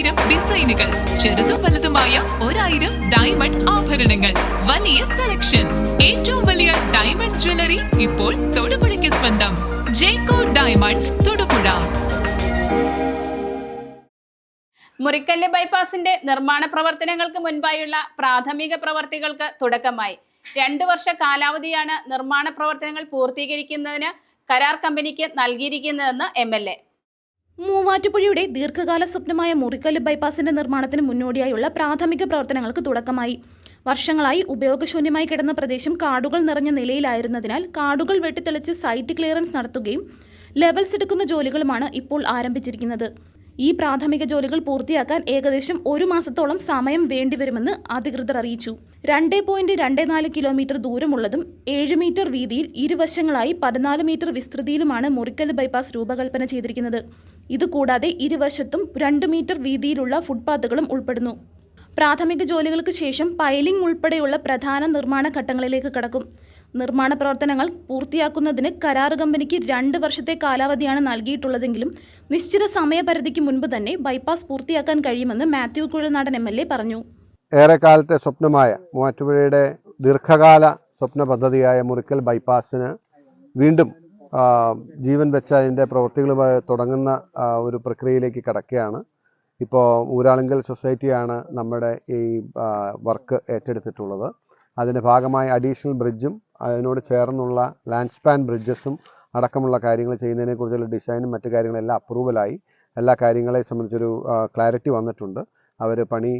ആയിരം ഡിസൈനുകൾ ചെറുതും വലുതുമായ ഒരായിരം ഡയമണ്ട് ആഭരണങ്ങൾ. വലിയ സെലക്ഷൻ ഏറ്റവും വലിയ ഡയമണ്ട് ജ്വല്ലറി ഇപ്പോൾ തൊടുപുഴയ്ക്ക് സ്വന്തം. ജേക്കോ ഡയമണ്ട്സ് തൊടുപുഴ. മുറിക്കല്ല് ബൈപ്പാസിന്റെ നിർമ്മാണ പ്രവർത്തനങ്ങൾക്ക് മുൻപായുള്ള പ്രാഥമിക പ്രവർത്തികൾക്ക് തുടക്കമായി. രണ്ടു വർഷ കാലാവധിയാണ് നിർമ്മാണ പ്രവർത്തനങ്ങൾ പൂർത്തീകരിക്കുന്നതിന് കരാർ കമ്പനിക്ക് നൽകിയിരിക്കുന്നതെന്ന് എം മൂവാറ്റുപുഴയുടെ ദീർഘകാല സ്വപ്നമായ മുറിക്കല്ല് ബൈപ്പാസിന്റെ നിർമ്മാണത്തിന് മുന്നോടിയായുള്ള പ്രാഥമിക പ്രവർത്തനങ്ങൾക്ക് തുടക്കമായി. വർഷങ്ങളായി ഉപയോഗശൂന്യമായി കിടന്ന പ്രദേശം കാടുകൾ നിറഞ്ഞ നിലയിലായിരുന്നതിനാൽ കാടുകൾ വെട്ടിത്തെളിച്ച് സൈറ്റ് ക്ലിയറൻസ് നടത്തുകയും ലെവൽസ് എടുക്കുന്ന ജോലികളുമാണ് ഇപ്പോൾ ആരംഭിച്ചിരിക്കുന്നത്. ഈ പ്രാഥമിക ജോലികൾ പൂർത്തിയാക്കാൻ ഏകദേശം ഒരു മാസത്തോളം സമയം വേണ്ടിവരുമെന്ന് അധികൃതർ അറിയിച്ചു. രണ്ട് പോയിന്റ് രണ്ട് നാല് കിലോമീറ്റർ ദൂരമുള്ളതും ഏഴ് മീറ്റർ വീതിയിൽ ഇരുവശങ്ങളായി പതിനാല് മീറ്റർ വിസ്തൃതിയിലുമാണ് മുറിക്കൽ ബൈപ്പാസ് രൂപകൽപ്പന ചെയ്തിരിക്കുന്നത്. ഇതുകൂടാതെ ഇരുവശത്തും രണ്ട് മീറ്റർ വീതിയിലുള്ള ഫുട്പാത്തുകളും ഉൾപ്പെടുന്നു. പ്രാഥമിക ജോലികൾക്ക് ശേഷം പൈലിംഗ് ഉൾപ്പെടെയുള്ള പ്രധാന നിർമ്മാണ ഘട്ടങ്ങളിലേക്ക് കടക്കും. നിർമ്മാണ പ്രവർത്തനങ്ങൾ പൂർത്തിയാക്കുന്നതിന് കരാർ കമ്പനിക്ക് രണ്ട് വർഷത്തെ കാലാവധിയാണ് നൽകിയിട്ടുള്ളതെങ്കിലും നിശ്ചിത സമയപരിധിക്ക് മുൻപ് തന്നെ ബൈപ്പാസ് പൂർത്തിയാക്കാൻ കഴിയുമെന്ന് Mathew Kuzhalnadan M L A പറഞ്ഞു. ഏറെക്കാലത്തെ സ്വപ്നമായ മൂവാറ്റുപുഴയുടെ ദീർഘകാല സ്വപ്ന പദ്ധതിയായ മുറിക്കൽ ബൈപ്പാസിന് വീണ്ടും ജീവൻ വെച്ച അതിന്റെ പ്രവൃത്തികളുമായി തുടങ്ങുന്ന ഒരു പ്രക്രിയയിലേക്ക് കടക്കുകയാണ്. ഇപ്പോൾ ഊരാളുങ്കൽ സൊസൈറ്റിയാണ് നമ്മുടെ ഈ വർക്ക് ഏറ്റെടുത്തിട്ടുള്ളത്. അതിന്റെ ഭാഗമായി അഡീഷണൽ ബ്രിഡ്ജും അതിനോട് ചേർന്നുള്ള ലാൻഡ് സ്പാൻ ബ്രിഡ്ജസും അടക്കമുള്ള കാര്യങ്ങൾ ചെയ്യുന്നതിനെക്കുറിച്ചുള്ള ഡിസൈനും മറ്റു കാര്യങ്ങളെല്ലാം അപ്രൂവലായി. എല്ലാ കാര്യങ്ങളെ സംബന്ധിച്ചൊരു ക്ലാരിറ്റി വന്നിട്ടുണ്ട്. അവർ പണി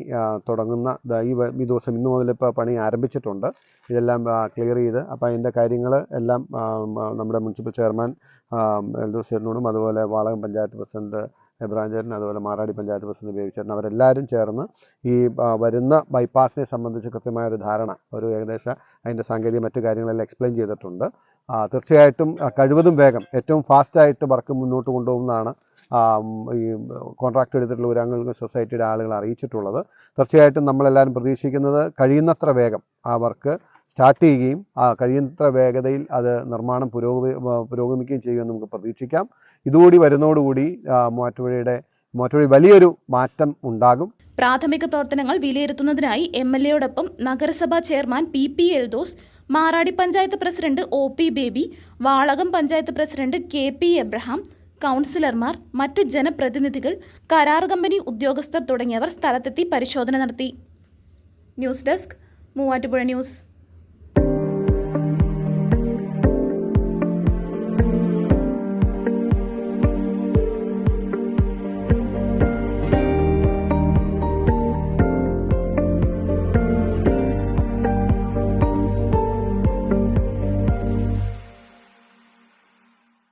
തുടങ്ങുന്ന ഈ ഈ ദിവസം ഇന്ന് മുതൽ ഇപ്പോൾ പണി ആരംഭിച്ചിട്ടുണ്ട്. ഇതെല്ലാം ക്ലിയർ ചെയ്ത് അപ്പോൾ അതിന്റെ കാര്യങ്ങൾ എല്ലാം നമ്മുടെ മുനിസിപ്പൽ ചെയർമാൻ എൽദോസേറിനോടും അതുപോലെ വാളകം പഞ്ചായത്ത് പ്രസിഡന്റ് എബ്രാഹിം ചേട്ടൻ അതുപോലെ മാറാടി പഞ്ചായത്ത് പ്രസിഡന്റ് ബേബിച്ചേട്ടൻ അവരെല്ലാവരും ചേർന്ന് ഈ വരുന്ന ബൈപ്പാസിനെ സംബന്ധിച്ച് കൃത്യമായ ഒരു ധാരണ ഒരു ഏകദേശം അതിന്റെ സാങ്കേതിക മറ്റു കാര്യങ്ങളെല്ലാം എക്സ്പ്ലെയിൻ ചെയ്തിട്ടുണ്ട്. തീർച്ചയായിട്ടും കഴിവതും വേഗം ഏറ്റവും ഫാസ്റ്റായിട്ട് വർക്ക് മുന്നോട്ട് കൊണ്ടുപോകുന്നതാണ് ഈ കോൺട്രാക്ട് എടുത്തിട്ടുള്ള ഊരാങ്കൽ സൊസൈറ്റിയുടെ ആളുകൾ അറിയിച്ചിട്ടുള്ളത്. തീർച്ചയായിട്ടും നമ്മളെല്ലാവരും പ്രതീക്ഷിക്കുന്നത് കഴിയുന്നത്ര വേഗം ആ വർക്ക് സ്റ്റാർട്ട് ചെയ്യുകയും ആ കഴിയുന്നത്ര വേഗതയിൽ അത് നിർമ്മാണം പുരോഗമി പുരോഗമിക്കുകയും ചെയ്യുമെന്ന് നമുക്ക് പ്രതീക്ഷിക്കാം. ഇതുകൂടി വരുന്നതോടുകൂടി മൂവാറ്റുപുഴയുടെ മൂവാറ്റുപുഴ വലിയൊരു മാറ്റം ഉണ്ടാകും. പ്രാഥമിക പ്രവർത്തനങ്ങൾ വിലയിരുത്തുന്നതിനായി എം എൽ എയോടൊപ്പം നഗരസഭാ chairman P P Eldose Maradi panchayat president O P Baby Valakam panchayat president K P Abraham കൗൺസിലർമാർ മറ്റ് ജനപ്രതിനിധികൾ കരാർ കമ്പനി ഉദ്യോഗസ്ഥർ തുടങ്ങിയവർ സ്ഥലത്തെത്തി പരിശോധന നടത്തി. News desk Muvattupuzha news.